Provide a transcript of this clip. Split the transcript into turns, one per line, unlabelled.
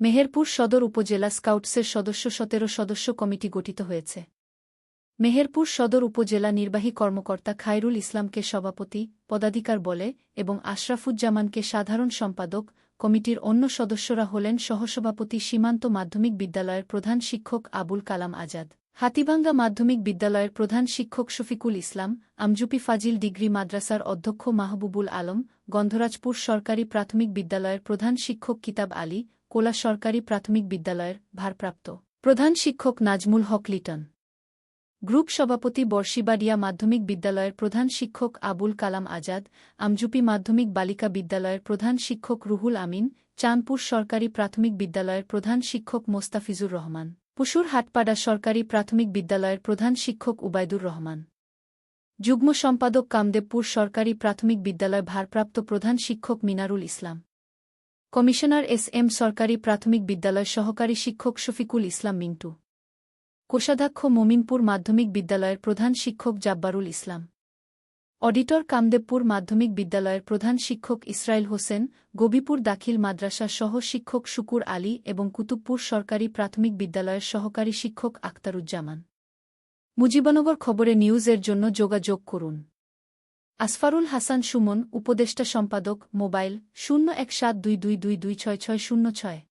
মেহেরপুর সদর উপজেলা স্কাউটসের সদস্য সতেরো সদস্য কমিটি গঠিত হয়েছে। মেহেরপুর সদর উপজেলা নির্বাহী কর্মকর্তা খায়রুল ইসলামকে সভাপতি, পদাধিকার বলে এবং আশরাফুজ্জামানকে সাধারণ সম্পাদক কমিটির অন্য সদস্যরা হলেন সহসভাপতি সীমান্ত মাধ্যমিক বিদ্যালয়ের প্রধান শিক্ষক আবুল কালাম আজাদ। হাতিভাঙ্গা মাধ্যমিক বিদ্যালয়ের প্রধান শিক্ষক শফিকুল ইসলাম, আমজুপি ফাজিল ডিগ্রি মাদ্রাসার অধ্যক্ষ মাহবুবুল আলম, গন্ধরাজপুর সরকারি প্রাথমিক বিদ্যালয়ের প্রধান শিক্ষক কিতাব আলী কোলা সরকারি প্রাথমিক বিদ্যালয়ের ভারপ্রাপ্ত প্রধান শিক্ষক নাজমুল হক লিটন। গ্রুপ সভাপতি বর্ষিবাড়িয়া মাধ্যমিক বিদ্যালয়ের প্রধান শিক্ষক আবুল কালাম আজাদ, আমজুপি মাধ্যমিক বালিকা বিদ্যালয়ের প্রধান শিক্ষক রুহুল আমিন, চাঁদপুর সরকারি প্রাথমিক বিদ্যালয়ের প্রধান শিক্ষক মোস্তাফিজুর রহমান পুশুর হাটপাড়া সরকারি প্রাথমিক বিদ্যালয়ের প্রধান শিক্ষক উবায়দুর রহমান। যুগ্ম সম্পাদক কামদেবপুর সরকারি প্রাথমিক বিদ্যালয় ভারপ্রাপ্ত প্রধান শিক্ষক Minarul Islam. Commissioner S M সরকারি প্রাথমিক বিদ্যালয় সহকারী শিক্ষক শফিকুল ইসলাম মিন্টু। কোষাধ্যক্ষ মোমিনপুর মাধ্যমিক বিদ্যালয়ের প্রধান শিক্ষক জাব্বারুল ইসলাম। অডিটর কামদেবপুর মাধ্যমিক বিদ্যালয়ের প্রধান শিক্ষক ইসরায়েল হোসেন, গবিপুর দাখিল মাদ্রাসা সহ শিক্ষক শুকুর আলী এবং কুতুবপুর সরকারি প্রাথমিক বিদ্যালয়ের সহকারী শিক্ষক আখতারুজ্জামান। মুজিবনগর খবরে নিউজের জন্য যোগাযোগ করুন। আসফারুল হাসান সুমন, উপদেষ্টা সম্পাদক, মোবাইল, শূন্য এক সাত দুই দুই দুই দুই ছয় ছয় শূন্য ছয়।